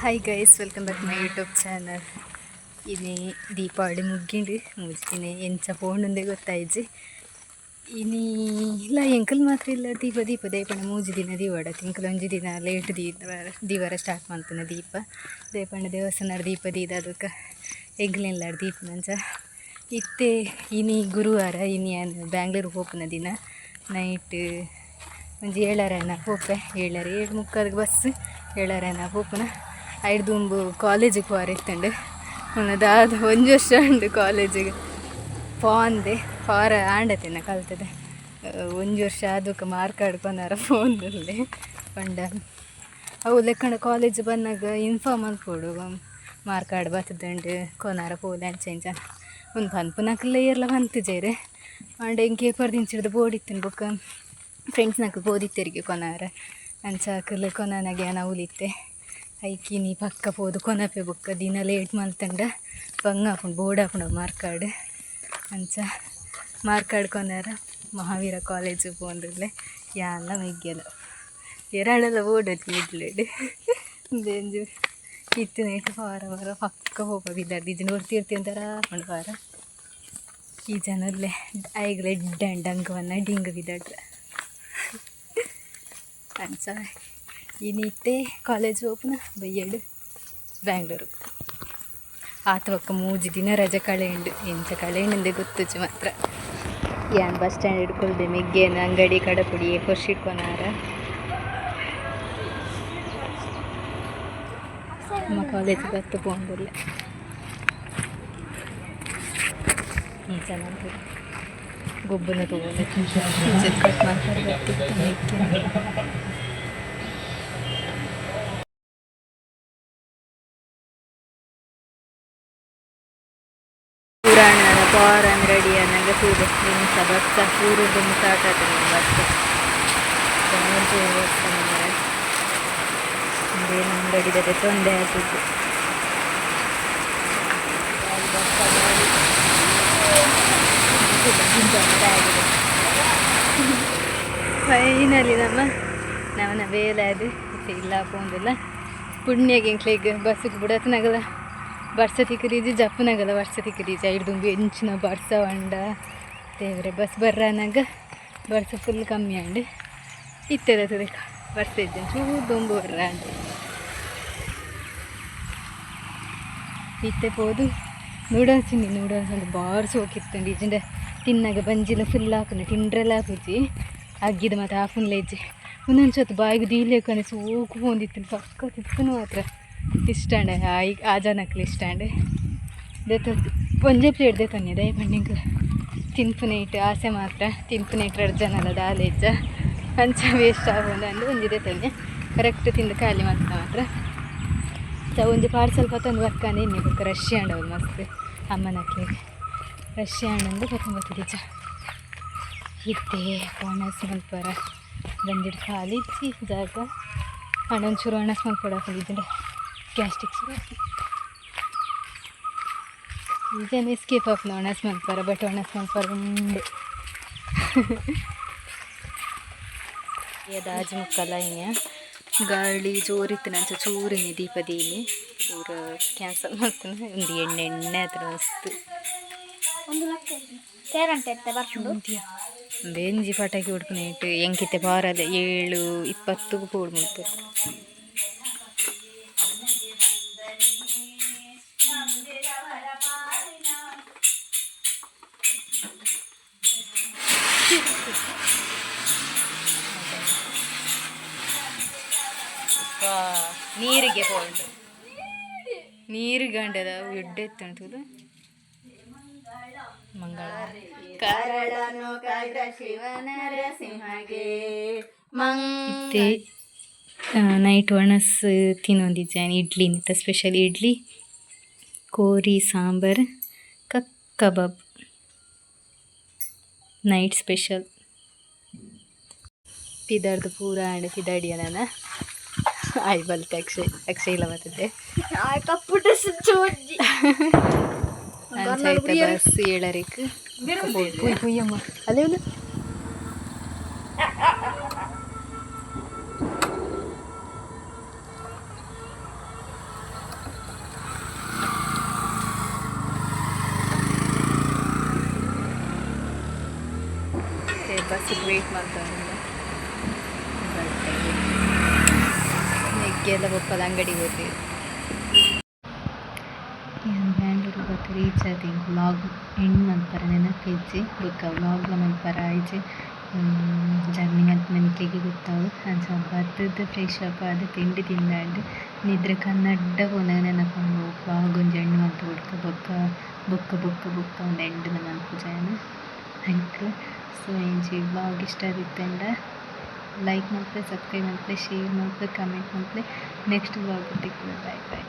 Hi guys welcome back my YouTube channel ಇನಿ ದೀಪಾವಳಿ ಮುಗ್ಗಿಂಡು ಮುಗಿಸ್ತೀನಿ ಎಂಚ ಪೋಂಡುಂದೇ ಗೊತ್ತಾಯ್ಜಿ ಇನಿ ಇಲ್ಲ ಎಂಕಲ್ ಮಾತ್ರ ಇಲ್ಲ ದೀಪ ದೀಪ ದೇಪಣ್ಣ ಮೂಜಿ ದಿನ ದೀವಾಡ ತಿಂಕಲ್ ಒಂಜಿ ದಿನ ಲೇಟ್ ದೀಪ ದೀವಾರ ಸ್ಟಾರ್ಟ್ ಮಾಡ್ತಾನೆ ದೀಪ ದೇಪಣ್ಣ ದೇವಸ್ಥಾನ ದೀಪ ದೀದ ಅದಕ್ಕೆ ಎಗ್ಲಿಲ್ಲ ದೀಪ ನಂಚ ಇತ್ತೆ ಇನಿ ಗುರುವಾರ ಇನಿ ಬ್ಯಾಂಗ್ಳೂರಿಗೆ ಹೋಗ್ನ ದಿನ ನೈಟ್ ಒಂಜಿ ಏಳರನ ಹೋಪೆ ಏಳರ ಏಳು ಮುಕ್ಕಾದ ಬಸ್ ಏಳರನ ಹೋಪುನ ಐದು ದುಂಬು ಕಾಲೇಜಿಗೆ ಹೋರೆತ್ತಂಡು ದಾದ ಒಂಜಿ ವರ್ಷ ಉಂಡು ಕಾಲೇಜಿಗೆ ಪೋಂದೆ ಫಾರ ಆಂಡತೆನ ಕಲ್ತದೆ. ಒಂಜಿ ವರ್ಷ ಆದಕ್ಕೆ ಮಾರ್ಕ್ ಆಡ್ಕೊನಾರ ಫೋನಲ್ಲಿ ಪಂಡ ಅವು ಲೆಕ್ಕಂಡ ಕಾಲೇಜ್ ಬಂದಾಗ ಇನ್ಫಾರ್ಮ್ ಅನ್ಕೊಡು ಮಾರ್ಕ್ ಆಡ್ ಬರ್ತದಂಡು, ಕೊನಾರ ಪೋಲೆ ಅಂಚ ಇಂಚ ಒಂದು ಪನ್ಪುನಕ್ಕೆಲ್ಲ ಏರ್ಲ ಹಿಂಗೆ ಅಂಡ ಎಂಕೆ ಪರ್ದಿಂಚಿಡ್ದು ಬೋಡಿತ್ತಿನ ಫ್ರೆಂಡ್ಸ್ ಫ್ರೆಂಡ್ಸ್ನಾಗ ಬೋದಿತ್ತೆರಿಗೆ ಕೊನಾರ. ಅಂಚಾಕಲ್ ಕೊನಾನಾಗೆ ನಾವು ಉಲಿತ್ತೆ ಐಕಿನಿ ಪಕ್ಕ ಪೋದು, ಕೊನಪೆ ಬೊಕ್ಕ, ದಿನ ಲೇಟ್ ಮಲ್ತಂಡ ಬಂಗ ಹಾಕೊಂಡು ಬೋರ್ಡ್ ಹಾಕೊಂಡು ಮಾರ್ಕಾಡ್ ಅಂಚ ಮಾರ್ಕಾಡ್ ಕೊನಾರ ಮಹಾವೀರ ಕಾಲೇಜು ಪೋಂಡ್ರಲೆ ಯಾಲ ಮೆಗ್ಗೆಲ್ಲ ಎರಡೆಲ್ಲ ಓಡತ್ ಇಡ್ಲೇಡು ಬೆಂಜು ಇತ್ತು ನೈಟ್ ವಾರ ವಾರ ಪಕ್ಕ ಹೋಗ ಬಿದ್ದಾರ್ದು ಇದನ್ನ ಹೊರ್ತಿರ್ತಿ ಅಂತಾರ ಹಾಕೊಂಡು ವಾರ. ಈ ಜನರಲ್ಲೆ ಐಗ್ಲೆ ಡಂಡಂಗವನ್ನ ಡಿಂಗ್ ಬಿದ್ದಾಡ್ರ. ಅಂಚ ಇನ್ನಿತ್ತೆ ಕಾಲೇಜ್ ಓಪನ್ ಬೈಯಡು ಬ್ಯಾಂಗ್ಳೂರು ಆತವಕ್ಕ ಮೂಜಿ ದಿನ ರಜೆ ಕಳೆಯುಂಡು ಎಂತ ಕಳೆಯುಂಡೆ ಗೊತ್ತುಜು ಮಾತ್ರ. ಏನು ಬಸ್ ಸ್ಟ್ಯಾಂಡ್ ಹಿಡ್ಕೊಳ್ದೆ ಮೆಗ್ಗೇನ ಅಂಗಡಿ ಕಡಪುಡಿ ಪುಡಿ ಇಟ್ಕೊನಾರ ನಮ್ಮ ಕಾಲೇಜ್ ಬತ್ತು ಪೋಂದಿಲ್ಲ ಚೆನ್ನಾಗಿ ಗೊಬ್ಬನ ತಗೊಂಡು. ಕಟ್ ಮಾಡ್ತಾರೆ ಬರ್ತಿತ್ತು ಪುರಾಣನ ಅಂಗಡಿಯ ರೆಡಿ ಅನ್ನಂಗೆ ಭಕ್ತ ಸ್ಟಾರ್ಟ್ ಆಗ್ತದೆ ಬಸ್ ಏನು ಅಂಗಡಿದೆ ತೊಂದರೆ ಆಗಿದ್ದು ಫೈನಲಿ ನಮ್ಮ ನಾವು ಬೇಲೆ ಅದು ಇಲ್ಲ ಪೋಂದಿಲ್ಲ ಪುಣ್ಯಗೆ ಇಂಕ್ಲಿಗೆ ಬಸ್ಸಿಗೆ ಬಿಡತ್ನಾಗಲ್ಲ ಬರ್ಸ ಕರೀಜಿ ಜಪ್ಪನಾಗಲ್ಲ ಕರೀಜಿ ಐಡ್ ದುಂಬಿ ಎಂಚಿನ ಬರ್ಸ ಹೊಂಡ ದೇವ್ರೆ, ಬಸ್ ಬರ್ರಾನಾಗ ಬರ್ಸ ಫುಲ್ ಕಮ್ಮಿ ಅಂಡು ಇತ್ತದ ತುದಕ ಬರ್ಸ ಇದ್ದೆ. ಚೂರು ದುಂಬು ಬರ್ರ ಅಂತ ಇತ್ತೆ ಪೋದು. ನೂಡಲ್ಸ್ ತಿನ್ನಿ ನೂಡಲ್ಸ್ ಅಂದ್ರೆ ಬಾರ್ ಸೋಕಿತ್ತಂಡು ಈಜಿಂದ ತಿನ್ನಾಗ ಬಂಜಿಲ ಫುಲ್ ಹಾಕೊಂಡು ತಿಂಡ್ರೆಲ್ಲ ಹಾಕುಜಿ ಅಗ್ಗಿದ ಮತ್ತು ಇಜ್ಜಿ. ಒಂದೊಂದು ಸೊತ್ತು ಬಾಯಿಗೆ ದೀಲೇಕನೆ ಸೋಕು ಹೊಂದಿತ್ತು ಪಕ್ಕ ತಿಕ್ಕನು ಮಾತ್ರ. ಇಷ್ಟಂಡೆ ಆಯ್ ಆ ಜನಕ್ಕೆ ಇಷ್ಟಂಡೆ ದೇತ ಒಂಜೇ ಪ್ಲೇಟ್ ದೇತನ್ನಿ ದಯ ಬಂಡಿಂಗ್ ತಿನ್ಪುನೆ ಇಟ್ಟು ಆಸೆ ಮಾತ್ರ. ತಿನ್ಪುನೆ ಇಟ್ಟು ಎರಡು ಜನ ಅಲ್ಲ ಅಂಚ ವೇಸ್ಟ್ ಆಗೋದು ಅಂದು ಒಂಜಿದೆ ತಂದೆ. ಕರೆಕ್ಟ್ ತಿಂದು ಖಾಲಿ ಮಾತ್ರ. ಮಾತ್ರ ಒಂದು ಪಾರ್ಸಲ್ ಪತ್ತೊಂದು ಬರ್ಕಾನೆ ಇನ್ನೇ ಬೇಕು ರಶ್ಯ ಅಂಡವಳು ಮಸ್ತ್ ಅಮ್ಮನಕ್ಕೆ ರಶ್ಯ ಹಣ್ಣಂದು ಪತ್ತೊಂದು ಬರ್ತದೆ ಇತ್ತೆ ಪೋಣಸ್ ಮಲ್ಪರ ಬಂದಿಡ್ ಖಾಲಿ. ಜಾಗ. ಹಣ್ಣೊಂದು ಚೂರು ಹಣ್ಣಸ್ ಮಲ್ಪಡ ಹಾಕೊಂಡಿದ್ದೆ ಗ್ಯಾಸ್ಟಿಕ್ ಶುರು ಈಗೇನು ಎಸ್ಕೇಪ್ ಆಪ್ನ ಒಣಸ್ ಮಲ್ಪರ ಬಟ್ ಒಣಸ್ ಮಲ್ಪರ ಉಂಡು. ದಾಜು ಮುಕ್ಕಲ್ಲ ಹಿಂಗೆ ಗಾಳಿ ಜೋರಿತ್ತು ನಂಚ ಚೂರಿನಿ ದೀಪದೀನಿ ಪೂರ ಕ್ಯಾನ್ಸಲ್ ಮಾಡ್ತಾನೆ. ಒಂದು ಎಣ್ಣೆ ಎಣ್ಣೆ ಹತ್ರ ಮಸ್ತ್. ಬೇಂಜಿ ಪಟಾಕಿ ಹುಡ್ಕೊಂಡು ಇಟ್ಟು ಎಂಕಿತ್ತೆ ಬಾರದ ಏಳು ಇಪ್ಪತ್ತು ಕೂಡು ಮುಗ್ತಾರೆ ನೀರಿಗೆ ಹೋಲ್ಡ್ ನೀರು ಗಂಡದ ಎಡ್ಡೆ ತಂತದ ಮಂಗಳ. ಕರಳನು ಕಾಯ್ದ ಶಿವನರಸಿಂಹಗೆ ಮತ್ತೆ ನೈಟ್ ಒಣಸ್ ತಿನ್ನೊಂದಿದ್ದೇನೆ ಇಡ್ಲಿ ನಿಂತ ಸ್ಪೆಷಲ್ ಇಡ್ಲಿ ಕೋರಿ ಸಾಂಬಾರ್ ಕಕ್ ಕಬಾಬ್. ನೈಟ್ ಸ್ಪೆಷಲ್ ಪಿದಾರ್ದು ಪೂರ ಆಂಡ್ ಪಿದಾಡಿಯ ನಾನು ಆಯ್ಬಲ್ತೆ ಅಕ್ಷಯ್ ಅಕ್ಷಯ್ ಇಲ್ಲ ಬರ್ತದೆ ಬಸ್ ಏಳರಿಕ್ ಕುಯ್ ಕುಯ್ಯಮ್ಮ ಅದೇ ಒಂದು ಬಸ್ಸಿಗೆ ವೆಯ್ಟ್ ಮಾಡ್ತಾ ಇದ್ದೀನಿ ಮಾಡ್ತಾನೆ ಎಲ್ಲ ಬಪ್ಪದ ಅಂಗಡಿಗೆ ಹೋಗ್ತೀವಿ ಬ್ಯಾಂಗ್ಳೂರು ಬತ್ತ ರೀಚ್ ಆದಿ ವ್ಲಾಗ್ ಎಂಡ್ ಮಲ್ಪರ ನೆನಪಿಜ್ಜಿ ಬುಕ್ಕ ವ್ಲಾಗ್ಲ ಮಲ್ಪರ ಆಯ್ಜಿ ಜರ್ನಿ ಅಂತ ಮಿಕ್ಕೆಗೆ ಗೊತ್ತಾವು ಅಂಚ ಬತ್ತದ ಫ್ರೆಶ್ ಅಪ್ ಆದ್ ತಿಂಡಿ ತಿಂದಾಂಡ್ ನಿದ್ರೆ ಕನ್ನಡ ಪೋನ ನೆನಪಂಡು ಒಂಜಿ ಎಂಡ್ ಮಲ್ತ್ ಕೊಡ್ಕ ಬೊಕ್ಕ ಬೊಕ್ಕ ಬೊಕ್ಕ ಬೊಕ್ಕ ಉಂಡು ಎಂಡ್ಲ ಮಲ್ಪುಜೆನ್ ಐಕ್ ಸೊ ಎಂಜಿ ಬಾಗ್ ಇಷ್ಟ ಆದಿತ್ತಂಡ? ಲೈಕ್ ಮಲ್ಪೆ ಸಬ್ಸ್ಕ್ರೈಬ್ ಮಾಡ್ತಾರೆ ಶೇರ್ ಮಲ್ಪೆ ಕಮೆಂಟ್ ಮಲ್ಪೆ ನೆಕ್ಸ್ಟ್ ವ್ಲಾಗ್ ತಿಕ್ಕುವೆ ಬಾಯ್ ಬಾಯ್